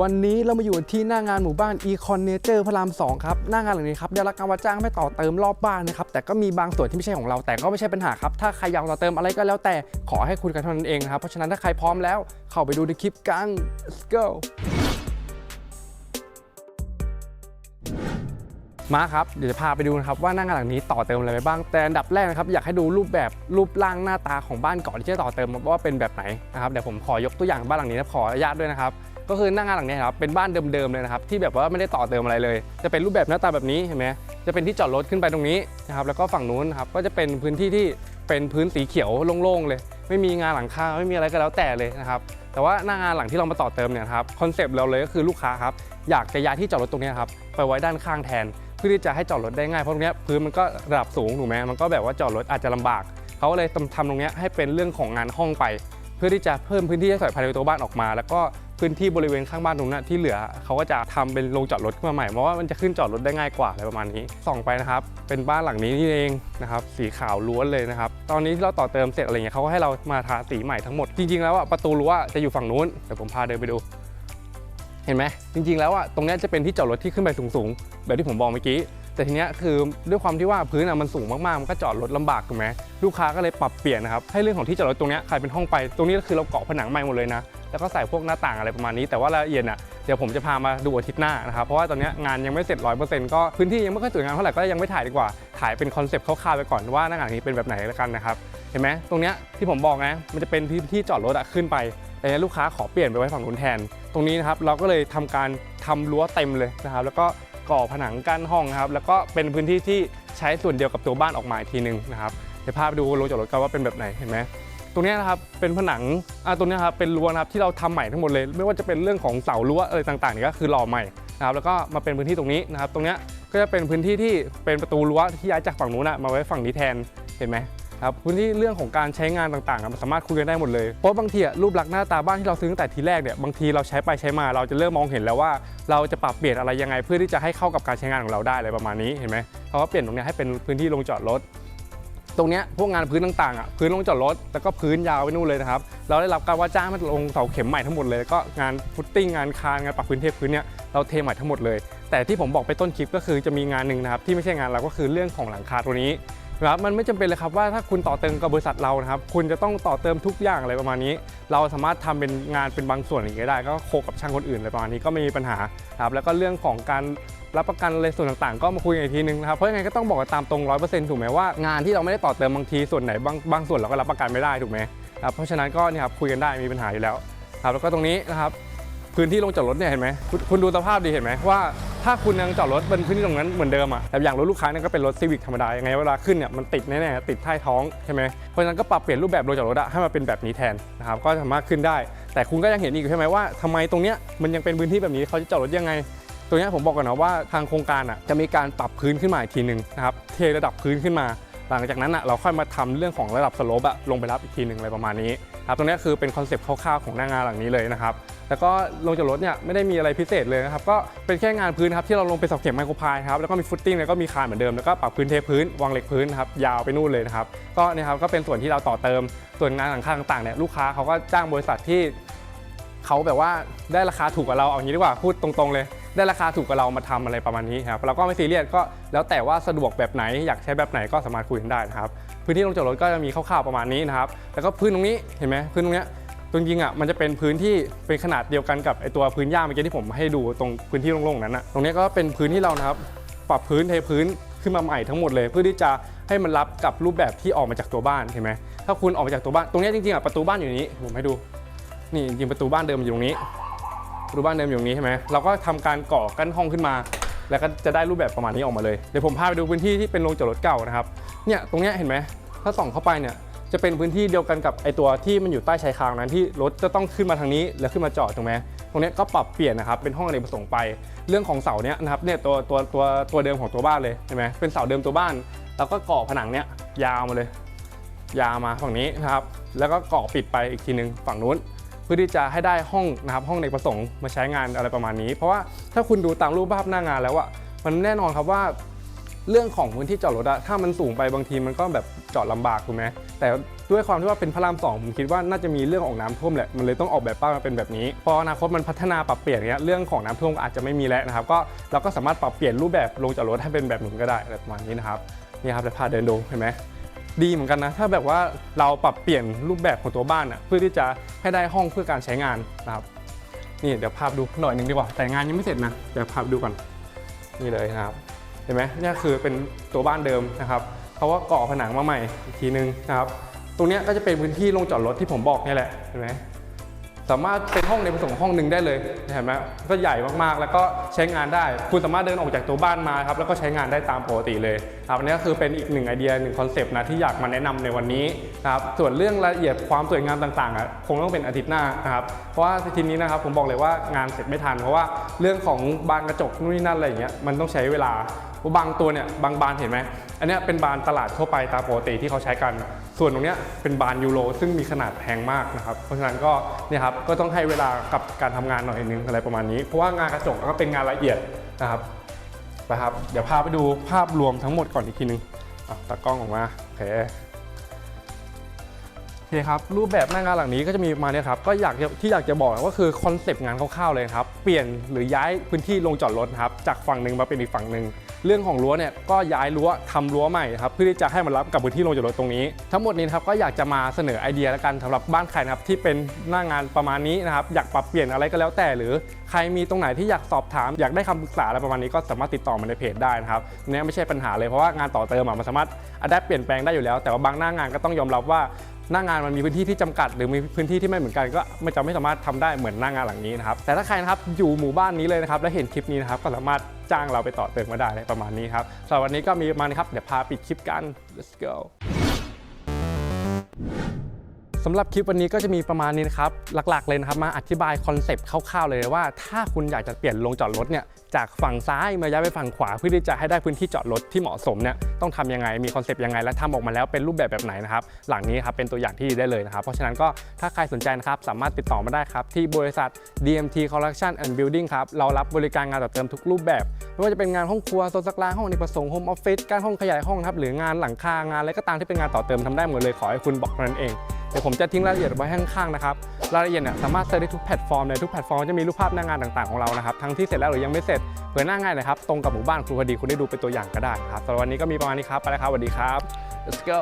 วันนี้เรามาอยู่ที่หน้างานหมู่บ้าน Econ Nature พระราม 2 ครับ หน้างานหลังนี้ครับได้รับการว่าจ้างให้ต่อเติมรอบบ้านนะครับ แต่ก็มีบางส่วนที่ไม่ใช่ของเราแต่ก็ไม่ใช่ปัญหาครับ ถ้าใครอยากต่อเติมอะไรก็แล้วแต่ขอให้คุณกันเท่านั้นเองนะครับ เพราะฉะนั้นถ้าใครพร้อมแล้วเข้าไปดูในคลิปกัน let's go มาครับ เดี๋ยวจะพาไปดูนะครับว่าหน้างานหลังนี้ต่อเติมอะไรไปบ้าง แต่อันดับแรกนะครับอยากให้ดูรูปแบบรูปร่างหน้าตาของบ้านก่อนที่จะต่อเติมว่าเป็นแบบไหนนะครับเดี๋ยวผมขอยกตัวอย่างบ้านหลังนี้นะขออนุญาตด้วยนะครับ ก็คือหน้างานหลังนี้ครับเป็นบ้านเดิมๆเลยนะครับที่แบบว่าไม่ได้ต่อเติมอะไรเลย จะเป็นรูปแบบหน้าตาแบบนี้เห็นไหมจะเป็นที่จอดรถขึ้นไปตรงนี้นะครับแล้วก็ฝั่งนู้นครับก็จะเป็นพื้นที่ที่เป็นพื้นสีเขียวโล่งๆเลย ไม่มีงานหลังคาไม่มีอะไรก็แล้วแต่เลยนะครับแต่ว่าหน้างานหลังที่เรามาต่อเติมเนี่ยครับคอนเซปต์เราเลยก็คือลูกค้าครับอยากจะย้ายที่จอดรถตรงนี้ครับไปไว้ด้านข้างแทน เพื่อที่จะให้จอดรถได้ง่ายเพราะตรงนี้พื้นมันก็ระดับสูงถูกไหมมันก็แบบว่าจอดรถอาจจะลำบากเขาเลยทำตรงนี้ให้เป็นเรื่องของงานห้องไป เพื่อที่จะเพิ่มพื้นที่ให้ใส่ภายในตัวบ้านออกมา แล้วก็ พื้นที่บริเวณข้างบ้านตรงนั้นที่เหลือเขาก็จะทำเป็นโรงจอดรถขึ้นมาใหม่เพราะว่ามันจะขึ้นจอดรถได้ง่ายกว่าอะไรประมาณนี้ส่องไปนะครับ เป็นบ้านหลังนี้นี่เองนะครับสีขาวล้วนเลยนะครับตอนนี้ที่เราต่อเติมเสร็จอะไรเงี้ยเขาก็ให้เรามาทาสีใหม่ทั้งหมดจริงๆแล้วอะประตูรั้วจะอยู่ฝั่งนู้นเดี๋ยวผมพาเดินไปดู เห็นไหมจริง ๆ แล้วอะตรงนี้จะเป็นที่จอดรถที่ขึ้นไปสูงๆแบบที่ผมบอกเมื่อกี้ แต่ทีเนี้ยคือด้วยความที่ว่าพื้นอะมันสูงมากๆ มันก็จอดรถลำบากถูกไหมลูกค้าก็เลยปรับเปลี่ยนนะครับให้เรื่องของที่จอดรถตรงเนี้ยกลายเป็นห้องไปตรงนี้ก็คือเราเกาะผนังใหม่หมดเลยนะแล้วก็ใส่พวกหน้าต่างอะไรประมาณนี้ แต่ว่ารายละเอียดน่ะเดี๋ยวผมจะพามาดูอาทิตย์หน้านะครับเพราะว่าตอนเนี้ยงานยังไม่เสร็จร้อยเปอร์เซ็นต์ก็พื้นที่ยังไม่ค่อยสวยงามเท่าไหร่ก็ยังไม่ถ่ายดีกว่าถ่ายเป็นคอนเซปต์คร่าวๆไปก่อนว่าหน้างานนี้เป็นแบบไหนแล้วกันนะครับเห็นไหมตรงเนี้ยที่ผมบอกนะมันจะเป็นที่ที่จอดรถอะขึ้นไปแต่เนี้ยลูกค้าขอเปลี่ยนไปไว้ฝั่งนู้นแทน ตรงนี้นะครับเราก็เลยทำการทำรั้วเต็มเลยนะครับแล้วก็ ก่อผนังกั้นห้องครับแล้วก็เป็นพื้นที่ที่ใช้ส่วนเดียวกับตัวบ้านออกมาอีกทีหนึ่งนะครับเดี๋ยวพาไปดูโรงจอดรถกันว่าเป็นแบบไหนเห็นไหมตรงนี้นะครับเป็นผนังอ่าตรงนี้ครับเป็นรั้วนะครับที่เราทำใหม่ทั้งหมดเลย ไม่ว่าจะเป็นเรื่องของเสารั้วอะไรต่างๆนี่ก็คือหล่อใหม่นะครับแล้วก็มาเป็นพื้นที่ตรงนี้นะครับ ตรงนี้ก็จะเป็นพื้นที่ที่เป็นประตูรั้วที่ย้ายจากฝั่งนู้นนะมาไว้ฝั่งนี้แทนเห็นไหม ครับพื้นที่เรื่องของการใช้งานต่างๆมันสามารถคุยกันได้หมดเลย เพราะบางทีรูปลักษณ์หน้าตาบ้านที่เราซื้อตั้งแต่ทีแรกเนี่ยบางทีเราใช้ไปใช้มาเราจะเริ่มมองเห็นแล้วว่า เราจะปรับเปลี่ยนอะไรยังไง เพื่อที่จะให้เข้ากับการใช้งานของเราได้อะไรประมาณนี้เห็นไหมเขาก็เปลี่ยนตรงนี้ให้เป็นพื้นที่ลงจอดรถตรงนี้พวกงานพื้นต่างๆอะพื้นลงจอดรถแล้วก็พื้นยาวไปนู่นเลยนะครับเราได้รับการว่าจ้างมาลงเสาเข็มใหม่ทั้งหมดเลยก็งานฟุตติ้งงานคานงานปรับพื้นเทพื้นเนี่ยเราเทใหม่ทั้งหมดเลย แต่ที่ผมบอกไปต้นคลิปก็คือจะมีงานหนึ่งนะครับที่ไม่ใช่งานเราก็คือเรื่องของหลังคาตัวนี้ ครับมันไม่จำเป็นเลยครับว่าถ้าคุณต่อเติมกับบริษัทเรานะครับ คุณจะต้องต่อเติมทุกอย่างอะไรประมาณนี้ เราสามารถทำเป็นงานเป็นบางส่วนอย่างเงี้ยได้ ก็โคกับช่างคนอื่นอะไรประมาณนี้ก็ไม่มีปัญหาครับแล้วก็เรื่องของการรับประกันอะไรส่วนต่างๆ ก็มาคุยกันอีกทีนึงนะครับเพราะยังไงก็ต้องบอกกันตามตรง 100%ถูกไหมว่างานที่เราไม่ได้ต่อเติมบางทีส่วนไหนบางบางส่วนเราก็รับประกันไม่ได้ถูกไหมครับเพราะฉะนั้นก็เนี่ยครับคุยกันได้มีปัญหาอยู่แล้วครับแล้วก็ตรงนี้นะครับพื้นที่ลงจอดรถเนี่ยเห็นไหมคคุณดูสภาพดีเห็นไหมว่า ถ้าคุณยังจอดรถบนพื้นที่ตรงนั้นเหมือนเดิมอะแต่อย่างรถลูกค้าเนี่ยก็เป็นรถซีวิกธรรมดายังไงเวลาขึ้นเนี่ยมันติดแน่ๆติดท้ายท้องใช่ไหมเพราะฉะนั้นก็ปรับเปลี่ยนรูปแบบรถจอดรถอะให้มาเป็นแบบนี้แทนนะครับก็สามารถขึ้นได้ แต่คุณก็ยังเห็นอีกใช่ไหมว่าทำไมตรงเนี้ยมันยังเป็นพื้นที่แบบนี้เขาจะจอดรถยังไงตรงเนี้ยผมบอกก่อนนะว่าทางโครงการอะจะมีการปรับพื้นขึ้นมาอีกทีหนึ่งนะครับเทระดับพื้นขึ้นมา หลังจากนั้นอะเราค่อยมาทำเรื่องของระดับสโลปอะลงไปรับอีกทีหนึ่งอะไรประมาณนี้ครับตรงนี้คือเป็นคอนเซปต์คร่าวๆของหน้างานหลังนี้เลยนะครับแล้วก็ลงจากรถเนี่ยไม่ได้มีอะไรพิเศษเลยนะครับก็เป็นแค่งานพื้นครับที่เราลงไปเสาเข็มไมโครพายครับแล้วก็มีฟุตติ้งแล้วก็มีคานเหมือนเดิมแล้วก็ปรับพื้นเทพื้นวางเหล็กพื้นครับยาวไปนู่นเลยนะครับก็เนะครับก็เป็นส่วนที่เราต่อเติมส่วนงานหลังคาต่างๆเนี่ยลูกค้าเขาก็จ้างบริษัทที่ เขาแบบว่าได้ราคาถูกกว่าเราเอางี้ดีกว่าพูดตรงๆเลย ได้ราคาถูกกว่าเรามาทำอะไรประมาณนี้ครับเราก็ไม่ซีเรียสก็แล้วแต่ว่าสะดวกแบบไหนอยากใช้แบบไหนก็สามารถคุยกันได้นะครับพื้นที่ลงจอดรถก็จะมีคร่าวๆประมาณนี้นะครับแล้วก็พื้นตรงนี้เห็นไหมพื้นตรงเนี้ยจริงๆอะมันจะเป็นพื้นที่เป็นขนาดเดียวกันกับไอตัวพื้นหญ้าเมื่อกี้ที่ผมให้ดูตรงพื้นที่โล่งๆนั้นนะตรงนี้ก็เป็นพื้นที่เรานะครับปรับพื้นเทพื้นขึ้นมาใหม่ทั้งหมดเลย เพื่อที่จะให้มันรับกับรูปแบบที่ออกมาจากตัวบ้านเห็นไหมถ้าคุณออกมาจากตัวบ้านตรงนี้จริงๆอะประตูบ้านอยู่นี้ผมให้ดู นี่จริงประตูบ้านเดิมอยู่ตรงนี้ประตูบ้านเดิมอยู่ตรงนี้ใช่ไหมเราก็ทำการก่อกั้นห้องขึ้นมา แล้วก็จะได้รูปแบบประมาณนี้ออกมาเลยเดี๋ยวผมพาไปดูพื้นที่ที่เป็นโรงจอดรถเก่านะครับเนี่ยตรงเนี้ยเห็นไหมถ้าส่องเข้าไปเนี่ยจะเป็นพื้นที่เดียวกันกับไอตัวที่มันอยู่ใต้ชายคางนั้นที่รถจะต้องขึ้นมาทางนี้แล้วขึ้นมาจอดถูกไหมตรงเนี้ยก็ปรับเปลี่ยนนะครับเป็นห้องอเนกประสงค์ไป เรื่องของเสาเนี้ยนะครับเนี่ยตัวตัวตัวตัวเดิมของตัวบ้านเลยเห็นไหมเป็นเสาเดิมตัวบ้าน แล้วก็ก่อผนังเนี้ยยาวมาเลย ยาวมาฝั่งนี้นะครับแล้วก็ก่อปิดไปอีกทีนึงฝั่งนู้น พื่อที่จะให้ได้ห้องนะครับห้องในกประสงค์มาใช้งานอะไรประมาณนี้ เพราะว่าถ้าคุณดูตามรูปภาพหน้างานแล้วอะมันแน่นอนครับว่าเรื่องของพื้นที่จอดรถอะถ้ามันสูงไปบางทีมันก็แบบจอดลำบากถูกไหมแต่ด้วยความที่ว่าเป็นพระรามสองผมคิดว่าน่าจะมีเรื่องของน้ำท่วมแหละมันเลยต้องออกแบบบ้านมาเป็นแบบนี้พออนาคตมันพัฒนาปรับเปลี่ยนเงี้ยเรื่องของน้ำท่วมอาจจะไม่มีแล้วนะครับก็เราก็สามารถปรับเปลี่ยนรูปแบบลงจอดรถให้เป็นแบบนี้ก็ได้อะไรประมาณนี้นะครับนี่ครับเดี๋ยวพาเดินดูเห็นไหม ดีเหมือนกันนะ ถ้าแบบว่าเราปรับเปลี่ยนรูปแบบของตัวบ้านอะเพื่อที่จะให้ได้ห้องเพื่อการใช้งานนะครับ นี่เดี๋ยวภาพดูหน่อยหนึ่งดีกว่า แต่งานยังไม่เสร็จนะเดี๋ยวภาพดูก่อนนี่เลยนะครับ เห็นไหมนี่คือเป็นตัวบ้านเดิมนะครับเพราะว่าก่อผนังมาใหม่อีกทีนึงนะครับ ตรงนี้ก็จะเป็นพื้นที่ลงจอดรถที่ผมบอกนี่แหละเห็นไหม สามารถเป็นห้องในผสมห้องหนึ่งได้เลยเห็นไหมก็ใหญ่มากๆ แล้วก็ใช้งานได้ คุณสามารถเดินออกจากตัวบ้านมาครับแล้วก็ใช้งานได้ตามปกติเลยครับอันนี้ก็คือเป็นอีกหนึ่งไอเดียหนึ่งคอนเซปต์นะที่อยากมาแนะนำในวันนี้นะครับส่วนเรื่องรายละเอียดความสวยงามต่างๆอะคงต้องเป็นอาทิตย์หน้านะครับเพราะว่าทีนี้นะครับผมบอกเลยว่างานเสร็จไม่ทันเพราะว่าเรื่องของบานกระจกนู่นนี่นั่นอะไรอย่างเงี้ยมันต้องใช้เวลา บางตัวเนี่ยบางบานเห็นไหมอันนี้เป็นบานตลาดทั่วไปตามปกติที่เขาใช้กัน ส่วนตรงเนี้ยเป็นบานยูโรซึ่งมีขนาดแพงมากนะครับ เพราะฉะนั้นก็เนี่ยครับก็ต้องให้เวลากับการทำงานหน่อยนึงอะไรประมาณนี้ เพราะว่างานกระจกก็เป็นงานละเอียดนะครับไปครับ เดี๋ยวพาไปดูภาพรวมทั้งหมดก่อนอีกทีนึงอะตากล้องออกมาโอเคโอเคครับรูปแบบหน้างานหลังนี้ก็จะมีมาณนี้ครับก็อยากที่อยากจะบอกก็คือคอนเซปต์งานคร่าวๆเลยครับ เปลี่ยนหรือย้ายพื้นที่ลงจอดรถครับจากฝั่งหนึ่งมาเป็นอีกฝั่งหนึ่ง เรื่องของรั้วเนี่ยก็ย้ายรั้วทำรั้วใหม่ครับเพื่อที่จะให้มันรับกับพื้นที่ลงจอดรถตรงนี้ ทั้งหมดนี้ครับก็อยากจะมาเสนอไอเดียแล้วกันสำหรับบ้านใครนะครับที่เป็นหน้างานประมาณนี้นะครับอยากปรับเปลี่ยนอะไรก็แล้วแต่ หรือใครมีตรงไหนที่อยากสอบถาม อยากได้คำปรึกษาอะไรประมาณนี้ก็สามารถติดต่อมาในเพจได้นะครับเนี่ยไม่ใช่ปัญหาเลยเพราะว่างานต่อเติมอะมันสามารถอัดแอปเปลี่ยนแปลงได้อยู่แล้ว แต่ว่าบางหน้างานก็ต้องยอมรับว่า หน้างงานมันมีพื้นที่ที่จำกัด หรือมีพื้นที่ที่ไม่เหมือนกันก็ไม่จะไม่สามารถทำได้เหมือนหน้างงานหลังนี้นะครับแต่ถ้าใครนะครับอยู่หมู่บ้านนี้เลยนะครับและเห็นคลิปนี้นะครับก็สามารถจ้างเราไปต่อเติมมาได้ประมาณนี้ครับสำหรับวันนี้ก็มีประมาณนี้ครับเดี๋ยวพาปิดคลิปกัน let's go สำหรับคลิปวันนี้ก็จะมีประมาณนี้นะครับ หลักๆเลยนะครับมาอธิบายคอนเซปต์คร่าวๆเลยว่า ถ้าคุณอยากจะเปลี่ยนลงจอดรถเนี่ยจากฝั่งซ้ายมาย้ายไปฝั่งขวาเพื่อที่จะให้ได้พื้นที่จอดรถที่เหมาะสมเนี่ยต้องทำยังไงมีคอนเซปต์ยังไงและทำออกมาแล้วเป็นรูปแบบแบบไหนนะครับหลังนี้ครับเป็นตัวอย่างที่ดีได้เลยนะครับ เพราะฉะนั้นก็ถ้าใครสนใจนะครับสามารถติดต่อมาได้ครับที่บริษัท DMT Collection and Building ครับเรารับบริการงานต่อเติมทุกรูปแบบไม่ว่าจะเป็นงานห้องครัวโซนซักล้างห้องอเนกประสงค์โฮมออฟฟิศการห้องขยายห้องครับหรืองานหลังคางานอะไรก็ตามที่เป็นงานต่อเติมทำได้หมดเลยขอให้คุณบอกนั้นเอง เดี๋ยวผมจะทิ้งรายละเอียดไว้ข้างๆนะครับรายละเอียดเนี่ยสามารถเซิร์ชได้ทุกแพลตฟอร์มเลยทุกแพลตฟอร์มจะมีรูปภาพหน้างานต่างๆของเรานะครับทั้งที่เสร็จแล้วหรือยังไม่เสร็จเผื่อหน้างานนะครับตรงกับหมู่บ้านครูพอดีคุณได้ดูเป็นตัวอย่างก็ได้ครับสำหรับวันนี้ก็มีประมาณนี้ครับไปแล้วครับสวัสดีครับ let's go